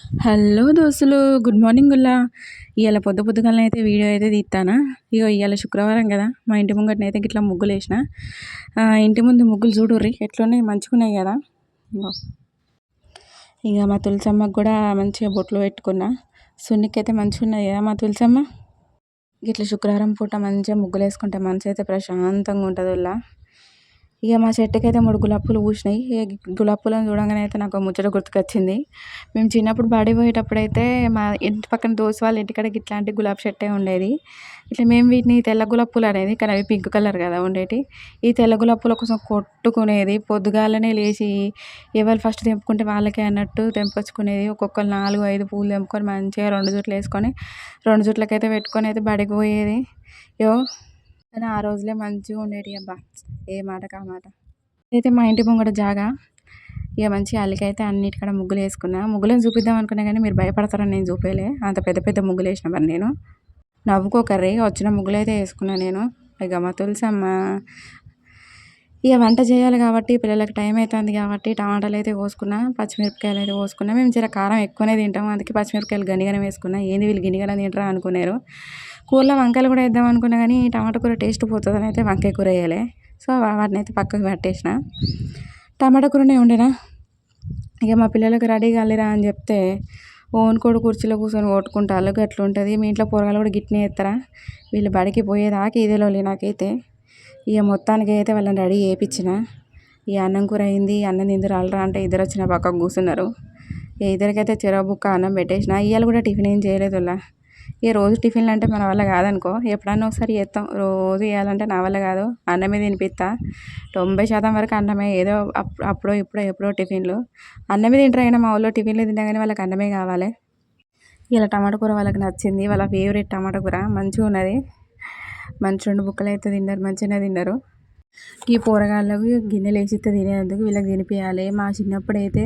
Hello దోస్తులు good morning Gulla. ఇవాళ పొద్దు పొద్దుగాలను అయితే వీడియో అయితే తీస్తానా ఇగో ఇవాళ శుక్రవారం కదా మా ఇంటి ముంగట అయితే ఇట్లా ముగ్గులు వేసిన. ఇంటి ముందు ముగ్గులు చూడుర్రి ఎట్లున్నాయి? మంచిగున్నాయి కదా? ఇక మా తులసమ్మకు కూడా మంచిగా బొట్లు పెట్టుకున్నా. సున్నికైతే మంచిగా ఉన్నాయి కదా మా తులసమ్మ? ఇట్లా శుక్రవారం పూట మంచిగా ముగ్గులు వేసుకుంటే మనసు అయితే ప్రశాంతంగా ఉంటుంది ఇలా ఇక మా చెట్టుకైతే మూడు గులాబీ పూలు పూసినాయి. గులాబీ పూలను చూడంగానే అయితే నాకు ముచ్చట గుర్తుకొచ్చింది. మేము చిన్నప్పుడు బడి పోయేటప్పుడు అయితే మా ఇంటి పక్కన దోస్తు వాళ్ళ ఇంటికాడ ఇట్లాంటి గులాబీ చెట్టే ఉండేది. ఇట్లా మేము వీటిని తెల్ల గులాబీ పూలు అనేది కానీ అవి పింక్ కలర్ కదా ఉండేటి ఈ తెల్ల గులాబీ పూల కోసం కొట్టుకునేది. పొద్దుగాలనే లేచి ఎవరు ఫస్ట్ తెంపుకుంటే వాళ్ళకే అన్నట్టు తెంపుకొచ్చుకునేది ఒక్కొక్కరు నాలుగు ఐదు పూలు తెంపుకొని మంచిగా రెండు జుట్లు వేసుకొని రెండు జుట్లకైతే పెట్టుకొని అయితే బడికి పోయేది. యో కానీ ఆ రోజులే మంచిగా ఉండేవి అబ్బా! ఏ మాట కా మాట. అయితే మా ఇంటి ముంగట జాగా. ఇక మంచి అల్లికైతే అన్నిటికడ ముగ్గులు వేసుకున్నా. ముగ్గులను చూపిద్దాం అనుకున్నా కానీ మీరు భయపడతారని నేను చూపేలే అంత పెద్ద పెద్ద ముగ్గులు వేసిన మరి నేను. నవ్వుకోకర్రీ వచ్చిన ముగ్గులు అయితే వేసుకున్నా నేను. ఇక మా తులసమ్మ ఇక వంట చేయాలి కాబట్టి పిల్లలకి టైం అవుతుంది కాబట్టి టమాటాలు అయితే కోసుకున్నా పచ్చిమిరపకాయలు అయితే కోసుకున్నా. మేము జర కారం ఎక్కువనే తింటాం అందుకే పచ్చిమిరపకాయలు గనిగనం వేసుకున్నా. ఏంది వీళ్ళు గినిగనం తింటారా అనుకున్నారు. కూరలో వంకాయలు కూడా వేద్దాం అనుకున్నా కానీ టమాటా కూర టేస్ట్ పోతుందని అయితే వంకాయ కూర వేయలే. సో వాటిని అయితే పక్కకు పెట్టేసిన. టమాటా కూరనే ఉండేనా ఇక మా పిల్లలకు రెడీ కాలేరా అని చెప్తే ఓన్కోడు కుర్చీలో కూర్చొని కొట్టుకుంటారు అట్లా ఉంటుంది మీ ఇంట్లో పొరగాలు కూడా గిట్నే ఎత్తరా వీళ్ళు బడికి పోయేదాకా ఇదేలో నాకైతే. ఇక మొత్తానికి అయితే వాళ్ళని రెడీ చేయించిన. ఈ అన్నం కూర అయింది. అన్నం తిందురు రాలరా అంటే ఇద్దరు వచ్చిన పక్కకు కూర్చున్నారు. ఇద్దరికైతే చెరవ బుక్క అన్నం పెట్టేసిన. ఇవాళ కూడా టిఫిన్ ఏం చేయలేదు వాళ్ళ ఇక రోజు టిఫిన్లు అంటే మన వల్ల కాదనుకో. ఎప్పుడన్నా ఒకసారి చేస్తాం. రోజు చేయాలంటే నా వల్ల కాదు. అన్నమే తినిపిస్తా. తొంభై శాతం వరకు అన్నమే. ఏదో అప్పుడో ఇప్పుడో ఎప్పుడో టిఫిన్లు. అన్నమే తింటారు అయినా మా ఊళ్ళో టిఫిన్లు తింటా కానీ వాళ్ళకి అన్నమే కావాలి. ఇలా టమాటా కూర వాళ్ళకి నచ్చింది. వాళ్ళ ఫేవరెట్ టమాటా కూర. మంచిగా ఉన్నది మంచి రెండు బుక్కలు అయితే తిన్నారు మంచిగానే తిన్నారు. ఈ పోరగాళ్ళకు గిన్నెలు వేసిస్తే తినేందుకు వీళ్ళకి తినిపించాలి మా చిన్నప్పుడు అయితే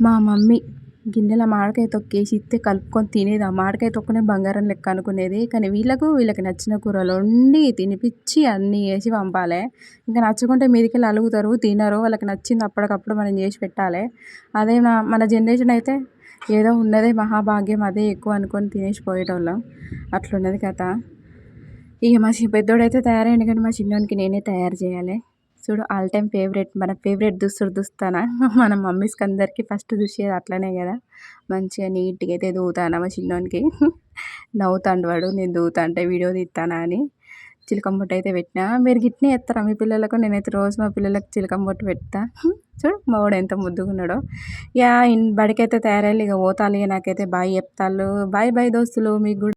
మా మమ్మీ గిన్నెల మామిడికాయ తొక్కేసి ఇస్తే కలుపుకొని తినేది ఆ మామిడికాయ తొక్కనే బంగారం లెక్క అనుకునేది. కానీ వీళ్ళకు వీళ్ళకి నచ్చిన కూరలు వండి తినిపించి అన్నీ వేసి పంపాలి. ఇంకా నచ్చకుంటే మీదికెళ్ళి అలుగుతారు తినరు. వాళ్ళకి నచ్చింది అప్పటికప్పుడు మనం చేసి పెట్టాలి. అదే మన జనరేషన్ అయితే ఏదో ఉన్నదే మహాభాగ్యం అదే ఎక్కువ అనుకొని తినేసి పోయేటోళ్ళం. అట్లున్నది కథ. ఇక మా పెద్దోడైతే తయారైంది కానీ మా చిన్నోనికి నేనే తయారు చేయాలి. చూడు ఆల్ టైమ్ ఫేవరెట్ మన ఫేవరెట్ దుస్తుడు దుస్తానా? మన మమ్మీస్కి అందరికీ ఫస్ట్ చూసేది అట్లనే కదా. మంచిగా నీట్గా అయితే దూతానా మా చిన్నోనికి? నవ్వుతాండు వాడు నేను దూతా అంటే వీడియో తీస్తానా అని. చిలకంబొట్టు అయితే పెట్టినా. మీరు గిట్నే ఎత్తారా? మీ పిల్లలకు నేనైతే రోజు మా పిల్లలకు చిలకంబొట్టు పెడతా. చూడు మా వాడు ఎంత ముద్దుగున్నాడో. యా బడికైతే తయారయ్యి ఇక పోతాలి నాకైతే బాయ్ చెప్తాళ్ళు. బాయ్ బాయ్ దోస్తులు మీకు